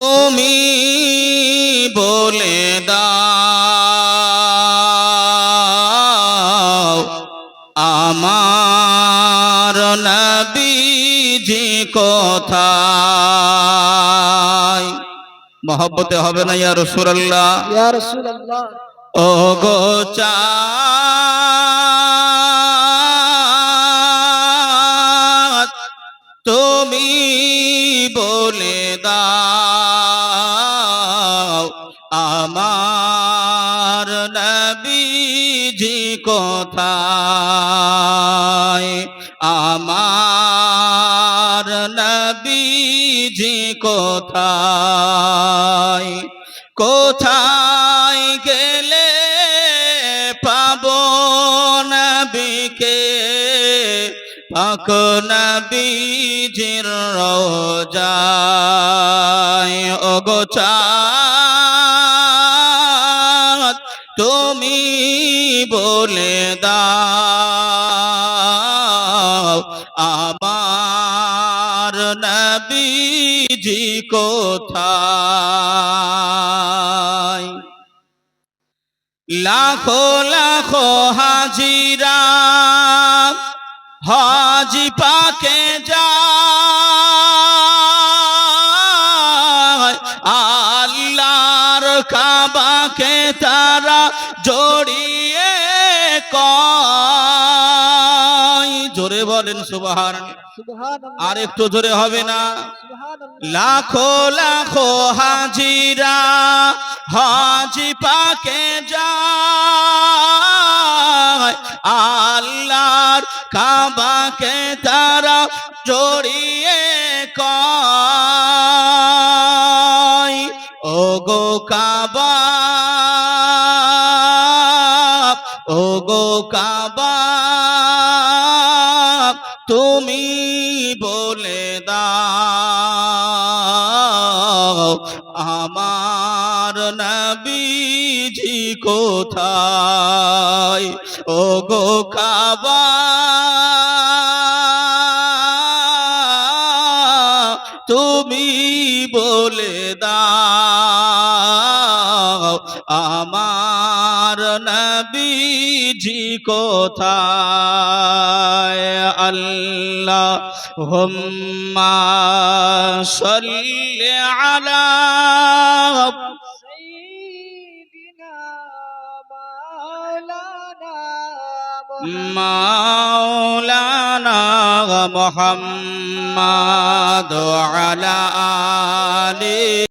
তুমি বলে দাও আমার নবীজি কোথায়? মহব্বতে হবে না ইয়া রাসূলুল্লাহ। ইয়া রাসূলুল্লাহ। ও গো তুমি বলে দাও নবীজি কোথায়? আমার নবীজি কোথায়? কোথায় গেলে পাবো নবীকে? পাক নবীজির রোজায় অগোচাত তুমি বলে দাও আমার নবীজি কোথায়? লাখো লাখো হাজিরা হাজি পাকে যায় কাবাকে তারা জড়িয়ে কয়। জোরে বলেন সুবহান সুবহানাল্লাহ। আর একটু জোরে হবে না। লাখো লাখো হাজিরা হাজি পাকে যায়। আল্লাহর কাবাকে তারা জড়িয়ে কয়। কাবা তুমি বলে দাও আমার নবীজি কোথায়? ও গো কাবা তুমি বলে দাও আমার নবীজি কোথায়? আল্লাহ হুম্মা সাল্লি আলা মাওলানা মুহাম্মদ আলা আলি